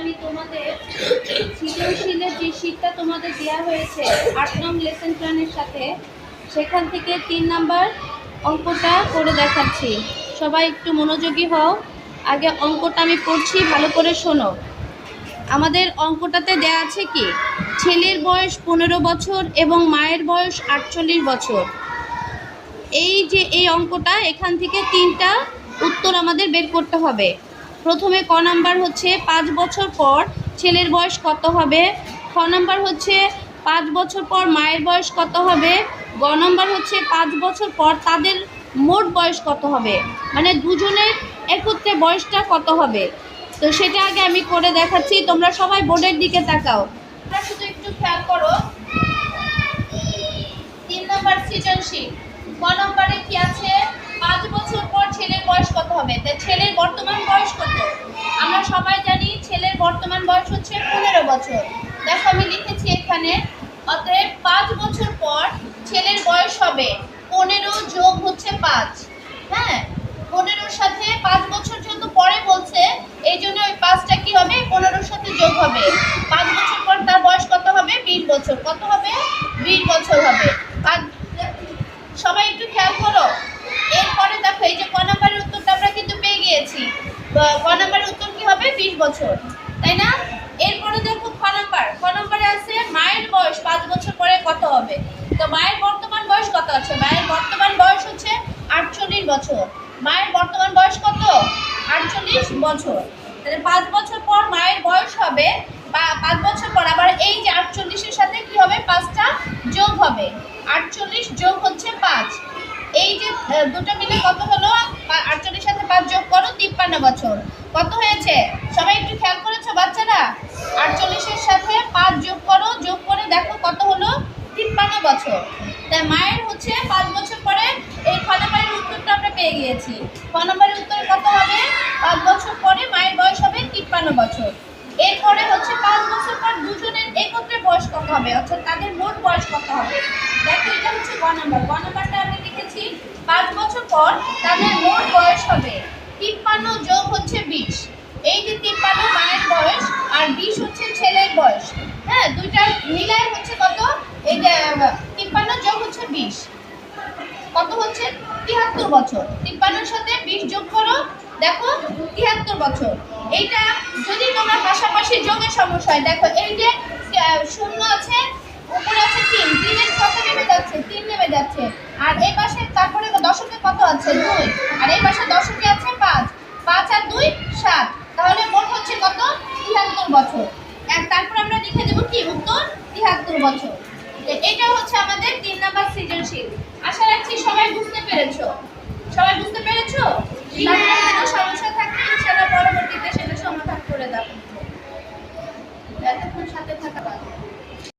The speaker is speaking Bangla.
আমি তোমাদের সৃজনশীলের যে শীটটা তোমাদের দেওয়া হয়েছে। প্ল্যানের সাথে সেখান থেকে তিন নাম্বার অঙ্কটা করে দেখাচ্ছি সবাই একটু মনোযোগী হও আগে অঙ্কটা আমি পড়ছি, ভালো করে শোনো। আমাদের অঙ্কটাতে দেয়া আছে কি? ছেলের বয়স পনেরো বছর এবং মায়ের বয়স আটচল্লিশ বছর। এই যে এই অঙ্কটা, এখান থেকে তিনটা উত্তর আমাদের বের করতে হবে। প্রথমে ক নাম্বার হচ্ছে পাঁচ বছর পর ছেলের বয়স কত হবে? খ নাম্বার হচ্ছে পাঁচ বছর পর মায়ের বয়স কত হবে? গ নাম্বার হচ্ছে পাঁচ বছর পর তাদের মোট বয়স কত হবে? মানে দুজনের একত্রে বয়সটা কত হবে? তো সেটা আগে আমি করে দেখাচ্ছি। তোমরা সবাই বোর্ডের দিকে তাকাও। একটু খেয়াল করো। তিন নম্বর সৃজনশীল। ক নম্বরে কি আছে? পাঁচ বছর পর ছেলের বয়স কত হবে? তা ছেলের বর্তমান বয়স কত? আমরা সবাই জানি ছেলের বর্তমান বয়স হচ্ছে পনেরো বছর। দেখো, আমি লিখেছি এখানে, অতএব পাঁচ বছর পর ছেলের বয়স হবে পনেরো যোগ হচ্ছে পাঁচ। হ্যাঁ? পনেরোর সাথে পাঁচ বছর যেহেতু পরে বলছে, এই জন্য ওই পাঁচটা কি হবে? পনেরোর সাথে যোগ হবে পাঁচ বছর পর তার বয়স কত হবে বিশ বছর, কত হবে? বিশ বছর হবে। সবাই একটু খেয়াল করো, এরপরে দেখো, এই যে ক নম্বরের উত্তরটা আমরা কিন্তু পেয়ে গিয়েছি। ক- ক নম্বরের উত্তর কি হবে? বিশ বছর। তাই না? এরপরে দেখো খ নম্বর। খ নম্বরে আছে মায়ের বয়স, পাঁচ বছর পরে কত হবে? তো মায়ের বর্তমান বয়স কত আছে? মায়ের বর্তমান বয়স হচ্ছে আটচল্লিশ বছর। মায়ের বর্তমান বয়স কত? আটচল্লিশ বছর। তাহলে পাঁচ বছর পর মায়ের বয়স হবে পাঁচ বছর পর আবার এই যে আটচল্লিশের সাথে কি হবে? পাঁচটা যোগ হবে। আটচল্লিশ যোগ হচ্ছে পাঁচ। এই যে দুটো মিলে কত হলো? আটচল্লিশ সাথে পাঁচ যোগ করো, তিপ্পান্ন বছর। কত হয়েছে? সবাই একটু খেয়াল করেছ বাচ্চারা? আটচল্লিশের সাথে পাঁচ যোগ করো, যোগ করে দেখো কত হলো? তিপ্পান্ন বছর। তাই মায়ের হচ্ছে পাঁচ বছর পরে এই খ নম্বরের উত্তরটা আমরা পেয়ে গিয়েছি। খ নম্বরের উত্তর কত হবে? পাঁচ বছর পরে মায়ের বয়স হবে তিপ্পান্ন বছর এরপরে হচ্ছে পাঁচ বছর পর দুজনের একত্রে বয়স কত হবে? অর্থাৎ তাদের মোট বয়স কত হবে? দেখো, এটা হচ্ছে গ নাম্বার। গ নাম্বারটা আমি লিখেছি পাঁচ বছর পর তাদের মোট বয়স হবে। তিপ্পান্ন যোগ হচ্ছে বিশ। এই যে তিপ্পান্ন মায়ের বয়স, আর বিশ হচ্ছে ছেলের বয়স। হ্যাঁ দুইটা মিলায় হচ্ছে কত? এই যে তিপ্পান্ন যোগ হচ্ছে বিশ। কত হচ্ছে? তিয়াত্তর বছর। তিপ্পান্নর সাথে বিশ যোগ করো, দেখো, তিয়াত্তর বছর। এইটা যদি তোমরা পাশাপাশি যোগের সমস্যা হয়, দেখো, এই যে শূন্য আছে উপরে আছে তিন। তিনের কত নেমে যাচ্ছে? তিন নেমে যাচ্ছে। আর এই পাশে তারপরে দশকে কত আছে? দুই। আর এই পাশে দশকে আছে পাঁচ। পাঁচ আর দুই সাত। তাহলে মোট হচ্ছে কত? তিয়াত্তর বছর। আর তারপর আমরা লিখে দেবো কি? উত্তর তিয়াত্তর বছর। এটা হচ্ছে আমাদের তিন নাম্বার সৃজনশীল। আশা রাখছি সবাই বুঝতে পেরেছ। সবাই বুঝতে পেরেছ?